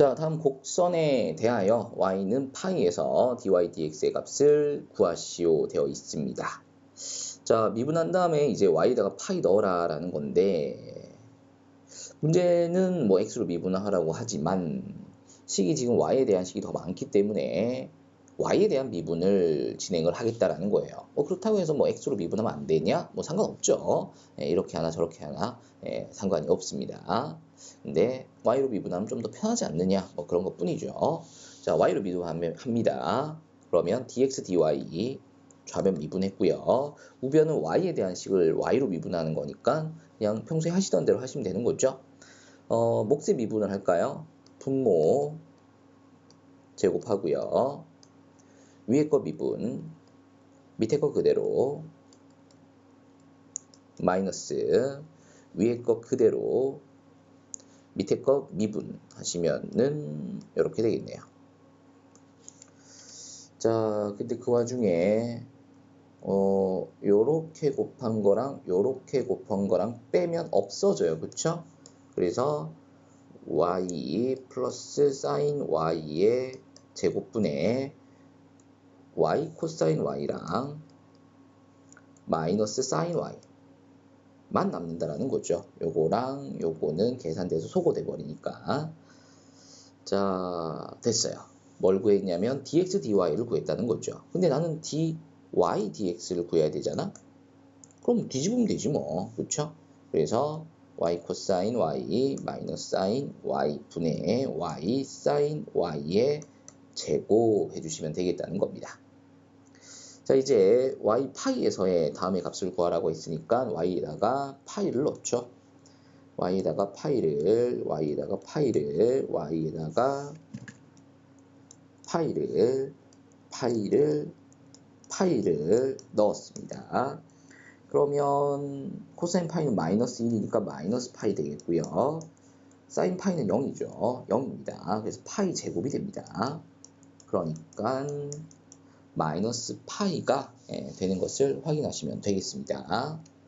자, 다음 곡선에 대하여 y는 파이에서 dy dx의 값을 구하시오 되어 있습니다. 자, 미분한 다음에 이제 y에다가 파이 넣어라 라는 건데 문제는 뭐 x로 미분하라고 하지만 식이 지금 y에 대한 식이 더 많기 때문에 y에 대한 미분을 진행을 하겠다라는 거예요. 뭐 그렇다고 해서 뭐 x로 미분하면 안 되냐? 뭐 상관없죠. 예, 이렇게 하나 저렇게 하나 예, 상관이 없습니다. 근데 y로 미분하면 좀 더 편하지 않느냐? 뭐 그런 것 뿐이죠. 자, y로 미분합니다. 그러면 dx dy 좌변 미분했고요. 우변은 y에 대한 식을 y로 미분하는 거니까 그냥 평소에 하시던 대로 하시면 되는 거죠. 어, 몫의 미분을 할까요? 분모 제곱하고요. 위에 거 미분, 밑에 거 그대로 마이너스 위에 거 그대로 밑에 거 미분 하시면은 이렇게 되겠네요. 자, 근데 그 와중에 어, 요렇게 곱한 거랑 요렇게 곱한 거랑 빼면 없어져요. 그쵸? 그래서 y 플러스 사인 y의 제곱분의 y 코사인 y랑 마이너스 사인 y만 남는다라는 거죠. 요거랑 요거는 계산돼서 소거돼 버리니까 자 됐어요. 뭘 구했냐면 dx dy를 구했다는 거죠. 근데 나는 dy dx를 구해야 되잖아. 그럼 뒤집으면 되지 뭐, 그렇죠? 그래서 y 코사인 y 마이너스 사인 y 분의 y 사인 y의 제곱 해 주시면 되겠다는 겁니다. 자 이제 y 파이에서의 다음의 값을 구하라고 했으니까 y에다가 파이를 넣죠. y에다가 파이를 y에다가 파이를 y에다가 파이를 파이를 파이를 넣었습니다. 그러면 코사인 파이는 마이너스 1이니까 마이너스 파이 되겠고요. 사인 파이는 0이죠. 0입니다. 그래서 파이 제곱이 됩니다. 그러니까 마이너스 파이가 예, 되는 것을 확인하시면 되겠습니다.